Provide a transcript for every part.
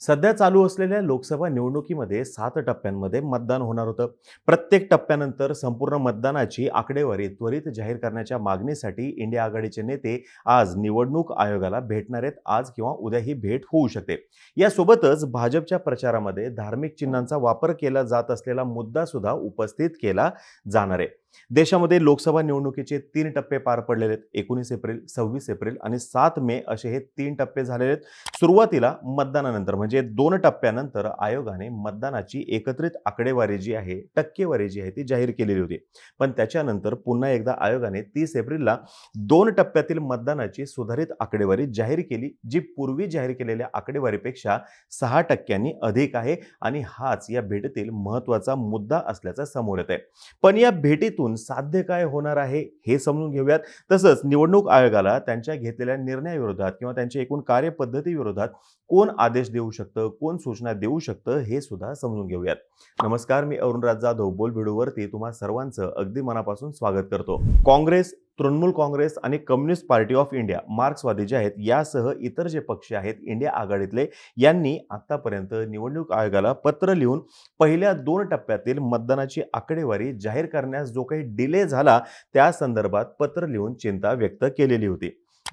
सध्या चालू असलेल्या लोकसभा निवडणुकीमध्ये सात टप्प्यांमध्ये मतदान होणार होतं. प्रत्येक टप्प्यानंतर संपूर्ण मतदानाची आकडेवारी त्वरित जाहीर करण्याच्या मागणीसाठी इंडिया आघाडीचे नेते आज निवडणूक आयोगाला भेटणार आहेत. आज किंवा उद्या ही भेट होऊ शकते. यासोबतच भाजपच्या प्रचारामध्ये धार्मिक चिन्हांचा वापर केला जात असलेला मुद्दा सुद्धा उपस्थित केला जाणार आहे. देशामध्ये लोकसभा निवडणुकीचे तीन टप्पे पार पडलेले आहेत. एकोणीस एप्रिल सव्वीस एप्रिल आणि सात मे असे हे तीन टप्पे झालेले आहेत. सुरुवातीला मतदानानंतर म्हणजे दोन टप्प्यानंतर आयोगाने मतदानाची एकत्रित आकडेवारी जी आहे टक्केवारी जी आहे ती जाहीर केलेली होती. पण त्याच्यानंतर पुन्हा एकदा आयोगाने तीस एप्रिलला दोन टप्प्यातील मतदानाची सुधारित आकडेवारी जाहीर केली जी पूर्वी जाहीर केलेल्या आकडेवारीपेक्षा सहा टक्क्यांनी अधिक आहे आणि हाच या भेटीतील महत्त्वाचा मुद्दा असल्याचं समोर येत आहे पण या भेटीतून साध्य काय होणार आहे हे समजून घेऊयात. तसंच निवडणूक आयोगाला त्यांच्या घेतलेल्या निर्णयाविरोधात किंवा त्यांच्या एकूण कार्यपद्धतीविरोधात कोण आदेश देऊ शकतं कोण सूचना देऊ शकतं हे सुद्धा समजून घेऊयात. नमस्कार मी अरुणराज जाधव बोल व्हिडिओवरती तुम्हा सर्वांचं अगदी मनापासून स्वागत करतो. काँग्रेस तृणमूल काँग्रेस आणि कम्युनिस्ट पार्टी ऑफ इंडिया मार्क्सवादी जे आहेत यासह इतर जे पक्ष आहेत इंडिया आघाडीतले यांनी आतापर्यंत निवडणूक आयोगाला पत्र लिहून पहिल्या दोन टप्प्यातील मतदानाची आकडेवारी जाहीर करण्यास जो काही डिले झाला त्या संदर्भात पत्र लिहून चिंता व्यक्त केलेली होती.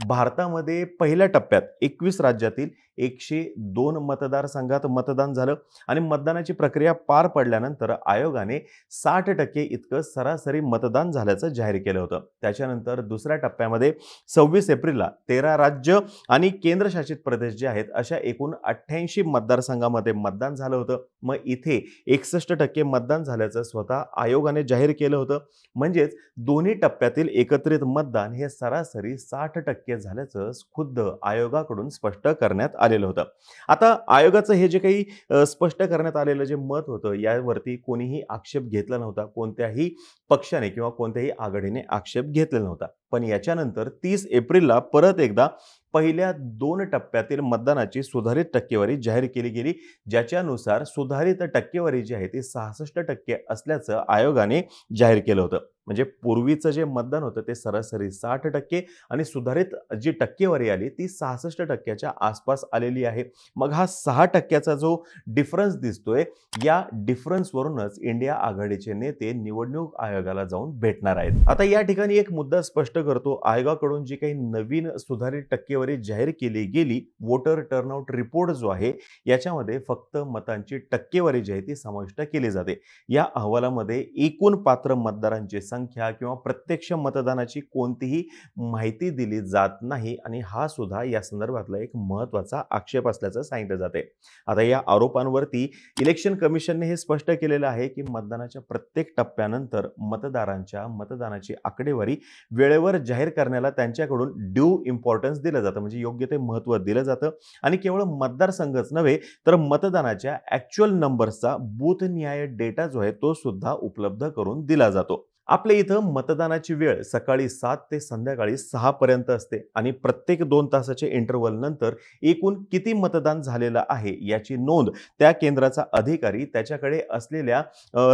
भारतामध्ये पहिल्या टप्प्यात एकवीस राज्यातील एकशे दोन मतदारसंघात मतदान झालं आणि मतदानाची प्रक्रिया पार पडल्यानंतर आयोगाने साठ टक्के इतकं सरासरी मतदान झाल्याचं जाहीर केलं होतं. त्याच्यानंतर दुसऱ्या टप्प्यामध्ये सव्वीस एप्रिलला तेरा राज्य आणि केंद्रशासित प्रदेश जे आहेत अशा एकूण अठ्ठ्याऐंशी मतदारसंघामध्ये मतदान झालं होतं. मग इथे एकसष्ट टक्के मतदान झाल्याचं स्वतः आयोगाने जाहीर केलं होतं. म्हणजेच दोन्ही टप्प्यातील एकत्रित मतदान हे सरासरी साठ टक्के झाल्याचं खुद्द आयोगाकडून स्पष्ट करण्यात आलेलं होतं. आता आयोगाचं हे जे काही स्पष्ट करण्यात आलेलं जे मत होतं यावरती कोणीही आक्षेप घेतला नव्हता. कोणत्याही पक्षाने किंवा कोणत्याही आघाडीने आक्षेप घेतलेला नव्हता. पण याच्यानंतर तीस एप्रिलला परत एकदा पहिल्या दोन टप्प्यातील मतदानाची सुधारित टक्केवारी जाहीर केली गेली ज्याच्यानुसार सुधारित टक्केवारी जी आहे ती सहासष्ट टक्के असल्याचं आयोगाने जाहीर केलं होतं. म्हणजे पूर्वीचं जे मतदान होतं ते सरासरी साठ टक्के आणि सुधारित जी टक्केवारी आली ती सहासष्ट टक्क्याच्या आसपास आलेली आहे. मग हा सहा टक्क्याचा जो डिफरन्स दिसतोय या डिफरन्सवरूनच इंडिया आघाडीचे नेते निवडणूक आयोगाला जाऊन भेटणार आहेत. आता या ठिकाणी एक मुद्दा स्पष्ट करतो. आयोगाकडून जी काही नवीन सुधारित टक्केवारी जाहीर केली गेली वोटर टर्नआउट रिपोर्ट जो आहे याच्यामध्ये फक्त मतांची टक्केवारी जी आहे ती समाविष्ट केली जाते. या अहवालामध्ये एकूण पात्र मतदारांची संख्या किंवा प्रत्यक्ष मतदानाची कोणतीही माहिती दिली जात नाही आणि हा सुद्धा या संदर्भातला एक महत्त्वाचा आक्षेप असल्याचं सांगितलं जाते आता या आरोपांवरती इलेक्शन कमिशनने हे स्पष्ट केलेलं आहे की मतदानाच्या प्रत्येक टप्प्यानंतर मतदारांच्या मतदानाची आकडेवारी वेळेवर जाहीर करण्याला त्यांच्याकडून ड्यू इम्पॉर्टन्स दिलं जातं म्हणजे योग्य ते महत्त्व दिलं जातं. आणि केवळ मतदारसंघच नव्हे तर मतदानाच्या ॲक्च्युअल नंबर्सचा बूथनिहाय डेटा जो आहे तो सुद्धा उपलब्ध करून दिला जातो. आपल्या इथं मतदानाची वेळ सकाळी सात ते संध्याकाळी सहा पर्यंत असते आणि प्रत्येक दोन तासाच्या इंटरव्हल नंतर एकूण किती मतदान झालेलं आहे याची नोंद त्या केंद्राचा अधिकारी त्याच्याकडे असलेल्या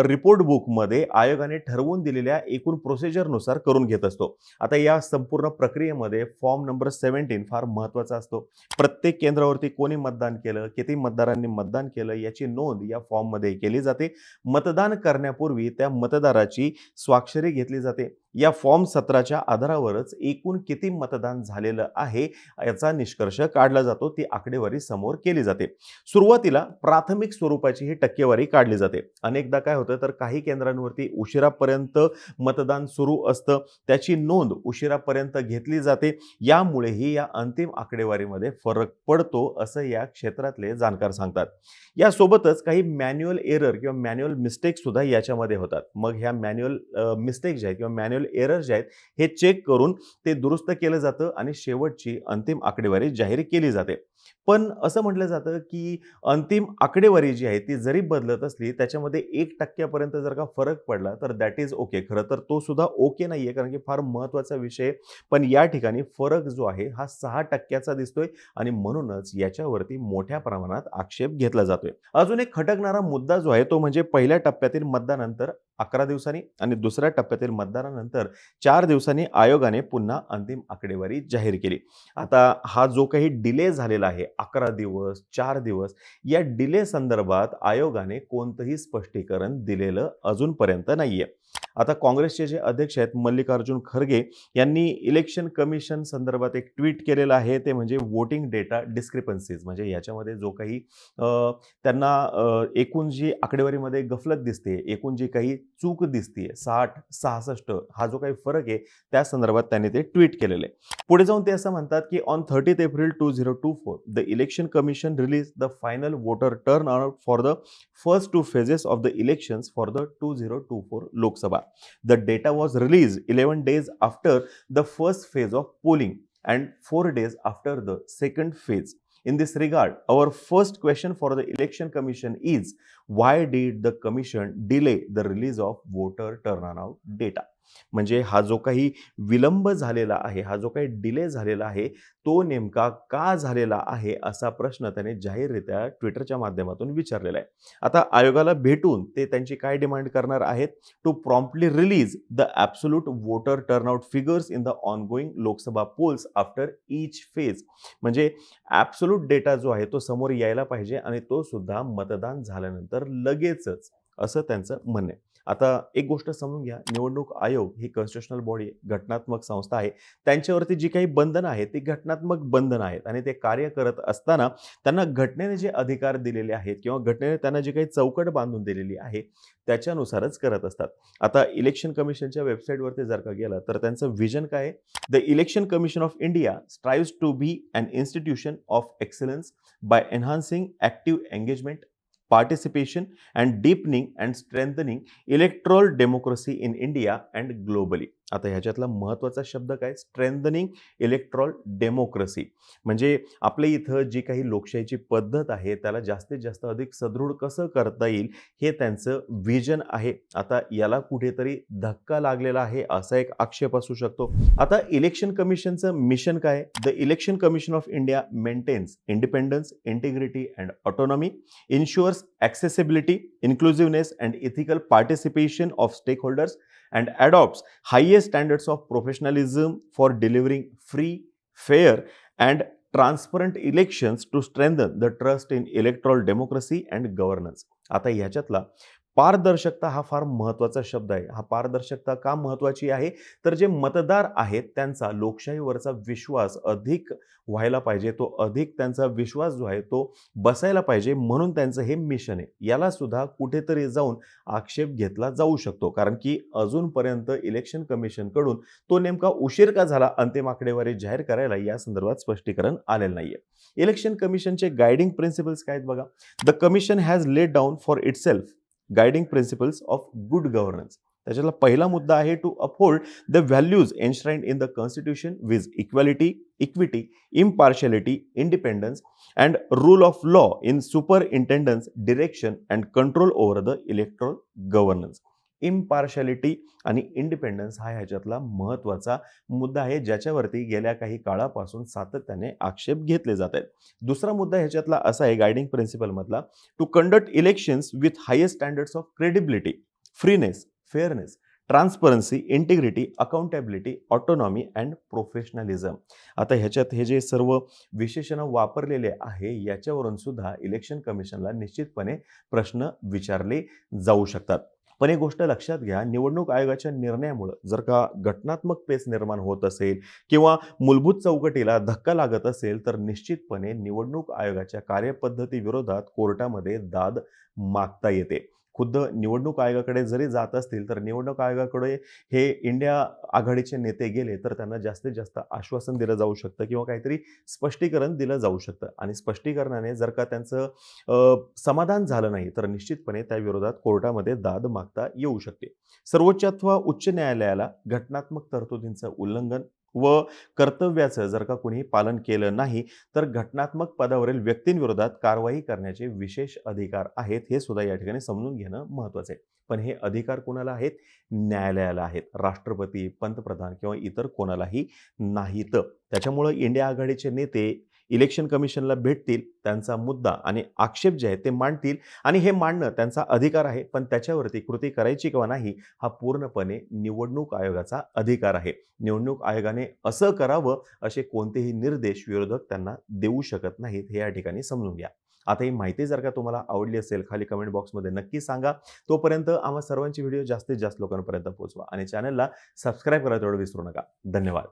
रिपोर्ट बुकमध्ये आयोगाने ठरवून दिलेल्या एकूण प्रोसिजरनुसार करून घेत असतो. आता या संपूर्ण प्रक्रियेमध्ये फॉर्म नंबर सेव्हन्टीन फार महत्त्वाचा असतो. प्रत्येक केंद्रावरती कोणी मतदान केलं किती मतदारांनी मतदान केलं याची नोंद या फॉर्ममध्ये केली जाते. मतदान करण्यापूर्वी त्या मतदाराची स्वा स्वाक्षरी घेतली जाते. या फॉर्म सतराच्या आधारावरच एकूण किती मतदान झालेलं आहे याचा निष्कर्ष काढला जातो. ती आकडेवारी समोर केली जाते. सुरुवातीला प्राथमिक स्वरूपाची ही टक्केवारी काढली जाते. अनेकदा काय होतं तर काही केंद्रांवरती उशिरापर्यंत मतदान सुरू असतं. त्याची नोंद उशिरापर्यंत घेतली जाते. यामुळेही या अंतिम आकडेवारीमध्ये फरक पडतो असं या क्षेत्रातले जाणकार सांगतात. यासोबतच काही मॅन्युअल एरर किंवा मॅन्युअल मिस्टेक सुद्धा याच्यामध्ये होतात. मग ह्या मॅन्युअल मिस्टेक ज्या आहेत किंवा मॅन्युअल एरर्स जे आहेत हे चेक करून ते दुरुस्त केलं जातं आणि शेवटची अंतिम आकडेवारी जाहीर केली जाते. पण असं म्हटलं जातं की अंतिम आकडेवारी जी आहे ती जरी बदलत असली त्याच्यामध्ये एक टक्क्यापर्यंत जर का फरक पडला तर दॅट इज ओके खरं तर तो सुद्धा ओके नाही आहे कारण की फार महत्त्वाचा विषय. आहे. पण या ठिकाणी फरक जो आहे हा सहा टक्क्याचा दिसतोय आणि म्हणूनच याच्यावरती मोठ्या प्रमाणात आक्षेप घेतला जातोय. अजून एक खटकणारा मुद्दा जो आहे तो म्हणजे पहिल्या टप्प्यातील मतदानानंतर अकरा दिवसांनी आणि दुसऱ्या टप्प्यातील मतदानानंतर चार दिवसांनी आयोगाने पुन्हा अंतिम आकडेवारी जाहीर केली. आता हा जो काही डिले झालेला आहे अकरा दिवस चार दिवस या डिले संदर्भात आयोगाने कोणतंही स्पष्टीकरण दिलेलं अजूनपर्यंत नाही आहे आता काँग्रेसचे जे अध्यक्ष आहेत मल्लिकार्जुन खरगे यांनी इलेक्शन कमिशन संदर्भात एक ट्विट केलेलं आहे. ते म्हणजे वोटिंग डेटा डिस्क्रिपन्सीज म्हणजे याच्यामध्ये जो काही त्यांना एकूण जी आकडेवारीमध्ये गफलत दिसते एकूण जी काही चूक दिसते साठ सहासष्ट हा जो काही फरक आहे त्या संदर्भात त्यांनी ते ट्विट केलेलं आहे. पुढे जाऊन ते असं म्हणतात की on thirtieth April two zero two four the election commission release the final voter turn out for the first two phases of the elections for the two zero two four Lok Sabha The data was released 11 days after the first phase of polling and 4 days after the second phase. In this regard, our first question for the Election Commission is why did the Commission delay the release of voter turnout data? म्हणजे हा जो काही विलंब झालेला आहे हा जो काही डिले झालेला आहे तो नेमका का झालेला आहे असा प्रश्न त्याने जाहीररित्या ट्विटरच्या माध्यमातून विचारलेला आहे. आता आयोगाला भेटून ते त्यांची काय डिमांड करणार आहेत? To promptly release the absolute voter turnout figures in the ongoing Lok Sabha polls after each phase म्हणजे ॲब्सोल्यूट डेटा जो आहे तो समोर यायला पाहिजे आणि तो सुद्धा मतदान झाल्यानंतर लगेचच असं त्यांचं म्हणणं आहे. आता एक गोष्ट समजून घ्या. निवडणूक आयोग ही कॉन्स्टिट्युशनल बॉडी घटनात्मक संस्था आहे. त्यांच्यावरती जी काही बंधनं आहेत ती घटनात्मक बंधनं आहेत. आणि ते कार्य करत असताना त्यांना घटनेने जे अधिकार दिलेले आहेत किंवा घटनेने त्यांना जी काही चौकट बांधून दिलेली आहे त्याच्यानुसारच करत असतात. आता इलेक्शन कमिशनच्या वेबसाईटवरती जर का गेलं तर त्यांचं विजन काय आहे? The election commission of India strives to be an institution of excellence by enhancing active engagement participation and deepening and strengthening electoral democracy in India and globally. आता ह्याच्यातला महत्त्वाचा शब्द काय? स्ट्रेंथनिंग इलेक्ट्रॉल डेमोक्रेसी म्हणजे आपल्या इथं जी काही लोकशाहीची पद्धत आहे त्याला जास्तीत जास्त अधिक सदृढ कसं करता येईल हे त्यांचं विजन आहे. आता याला कुठेतरी धक्का लागलेला आहे असा एक आक्षेप असू शकतो. आता इलेक्शन कमिशनचं मिशन काय the election commission of India maintains independence integrity and autonomy ensures accessibility, inclusiveness, and ethical participation of stakeholders, and adopts highest standards of professionalism for delivering free, fair, and transparent elections to strengthen the trust in electoral democracy and governance. आता ह्याच्यातला पारदर्शकता हा फार महत्त्वाचा शब्द आहे. हा पारदर्शकता का महत्त्वाची आहे? तर जे मतदार आहेत त्यांचा लोकशाहीवरचा विश्वास अधिक व्हायला पाहिजे तो अधिक त्यांचा विश्वास जो आहे तो बसायला पाहिजे म्हणून त्यांचं हे मिशन आहे. याला सुद्धा कुठेतरी जाऊन आक्षेप घेतला जाऊ शकतो. कारण की अजूनपर्यंत इलेक्शन कमिशनकडून तो नेमका उशीर का झाला अंतिम आकडेवारी जाहीर करायला या संदर्भात स्पष्टीकरण आलेलं नाहीये. इलेक्शन कमिशनचे गायडिंग प्रिन्सिपल्स काय आहेत बघा? The commission has laid down for itself guiding principles of good governance त्याच्यातला पहिला मुद्दा आहे to uphold the values enshrined in the constitution viz equality equity impartiality independence and rule of law in superintendence direction and control over the electoral governance impartiality आणि independence हा ह्याच्यातला महत्त्वाचा मुद्दा आहे ज्याच्यावरती गेल्या काही काळापासून सातत्याने आक्षेप घेतले जात आहेत. दुसरा मुद्दा ह्याच्यातला असा आहे guiding प्रिन्सिपलमधला to conduct elections with highest standards of credibility freeness fairness transparency integrity accountability autonomy and professionalism आता ह्याच्यात हे जे सर्व विशेषणं वापरलेले आहे याच्यावरून सुद्धा इलेक्शन कमिशनला निश्चितपणे प्रश्न विचारले जाऊ शकतात. पण एक गोष्ट लक्षात घ्या निवडणूक आयोगाच्या निर्णयामुळं जर का घटनात्मक पेच निर्माण होत असेल किंवा मूलभूत चौकटीला धक्का लागत असेल तर निश्चितपणे निवडणूक आयोगाच्या कार्यपद्धतीविरोधात कोर्टामध्ये दाद मागता येते. खुद्द निवडणूक आयोगाकडे जरी जात असतील तर निवडणूक आयोगाकडे हे इंडिया आघाडीचे नेते गेले तर त्यांना जास्तीत जास्त आश्वासन दिलं जाऊ शकतं किंवा काहीतरी स्पष्टीकरण दिलं जाऊ शकतं. आणि स्पष्टीकरणाने जर का त्यांचं समाधान झालं नाही तर निश्चितपणे त्या विरोधात कोर्टामध्ये दाद मागता येऊ शकते. सर्वोच्च अथवा उच्च न्यायालयाला घटनात्मक तरतुदींचं उल्लंघन व कर्तव्याचं जर का कुणी पालन केलं नाही तर घटनात्मक पदावरील व्यक्तींविरोधात कारवाई करण्याचे विशेष अधिकार आहेत हे सुद्धा या ठिकाणी समजून घेणं महत्त्वाचं आहे. पण हे अधिकार कोणाला आहेत? न्यायालयाला आहेत. राष्ट्रपती पंतप्रधान किंवा इतर कोणालाही नाहीत. त्याच्यामुळं इंडिया आघाडीचे नेते इलेक्शन कमिशनला भेटतील त्यांचा मुद्दा आणि आक्षेप जे आहे ते मांडतील. आणि हे मांडणं त्यांचा अधिकार आहे पण त्याच्यावरती कृती करायची किंवा नाही हा पूर्णपणे निवडणूक आयोगाचा अधिकार आहे. निवडणूक आयोगाने असं करावं असे कोणतेही निर्देश विरोधक त्यांना देऊ शकत नाहीत हे या ठिकाणी समजून घ्या. आता ही माहिती जर का तुम्हाला आवडली असेल खाली कमेंट बॉक्समध्ये नक्की सांगा. तोपर्यंत आम्हा सर्वांची व्हिडिओ जास्तीत जास्त लोकांपर्यंत पोहोचवा आणि चॅनलला सबस्क्राईब करायला तेवढं विसरू नका. धन्यवाद.